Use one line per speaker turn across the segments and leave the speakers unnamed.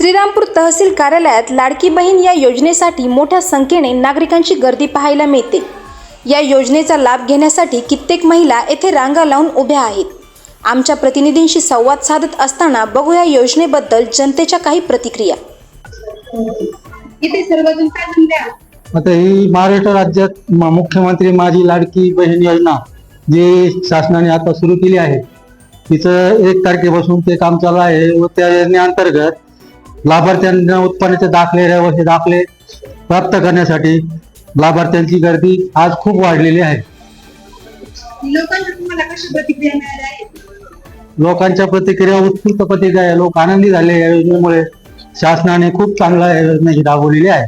श्रीरामपूर तहसील कार्यालयात लाडकी बहीण या योजनेसाठी मोठ्या संख्येने नागरिकांची गर्दी पाहायला मिळते. या योजनेचा लाभ घेण्यासाठी कित्येक महिला येथे रांगा लावून उभ्या आहेत. आमच्या प्रतिनिधींशी संवाद साधत असताना बघूया योजनेबद्दल जनतेच्या काही प्रतिक्रिया.
इथे सर्वजण काय म्हणल्या
आता ही महाराष्ट्र राज्यात म- मुख्यमंत्री माझी लाडकी बहीण योजना जी शासनाने आता सुरू केली आहे तिचं एक तारखेपासून ते काम चालू आहे व त्या योजनेअंतर्गत लाभार्थ्यांना उत्पन्नाचे दाखले रहिवासी दाखले प्राप्त करण्यासाठी लाभार्थ्यांची गर्दी आज खूप वाढलेली आहे.
लोकांच्या प्रतिक्रिया
उत्स्फूर्त प्रतिक्रिया आहे लोक आनंदी झाले या योजनेमुळे शासनाने खूप चांगला या योजना ही राबवलेली आहे.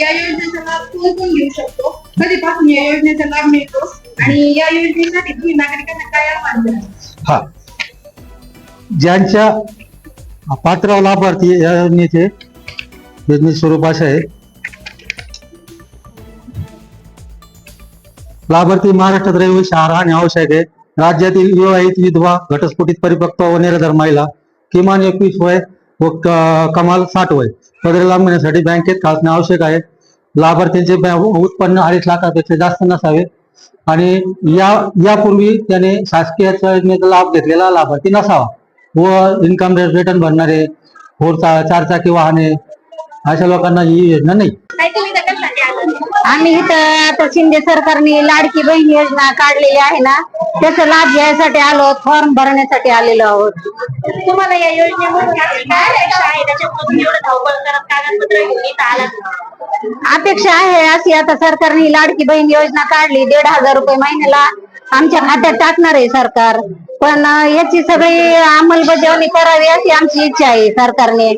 या योजनेचा लाभ कोण कोण घेऊ शकतो? कधीपासून या योजनेचा लाभ मिळतो? आणि या योजनेसाठी तुम्ही नागरिकांना काय आव्हान द्याल
हा. ज्यांच्या पात्र लाभार्थी या योजनेचे योजने स्वरूप असे आहे. लाभार्थी महाराष्ट्रात रहिवासी राहणे आवश्यक आहे. राज्यातील विवाहित विधवा घटस्फोटीत परिपक्व व निराधार महिला किमान एकवीस वय व कमाल साठ वय पदरी लाभ घेण्यासाठी बँकेत खासणे आवश्यक आहे. लाभार्थ्यांचे उत्पन्न अडीच लाखापेक्षा जास्त नसावे. आणि या यापूर्वी त्याने शासकीय योजनेचा लाभ घेतलेला लाभार्थी नसावा. व इन्कम रिटर्न भरणारे फोर चा- चार चाकी वाहने अशा लोकांना ही योजना नाही?
आम्ही इथं आता शिंदे सरकारने लाडकी बहीण योजना काढलेली आहे ना त्याचा लाभ घ्यायसाठी आलो फॉर्म भरण्यासाठी आलेलो आहोत.
तुम्हाला या योजनेमधून काय अपेक्षा आहे त्याच्यामुळे तुम्ही एवढं धावपळ करत कागदपत्र घेऊन इथं आलात.
अपेक्षा आहे अशी आता सरकारने लाडकी बहीण योजना काढली दीड हजार रुपये महिन्याला. आमच्या खात्यात टाकणार आहे सरकार. पण याची सगळी अंमलबजावणी करावी अशी आमची इच्छा आहे सरकारने.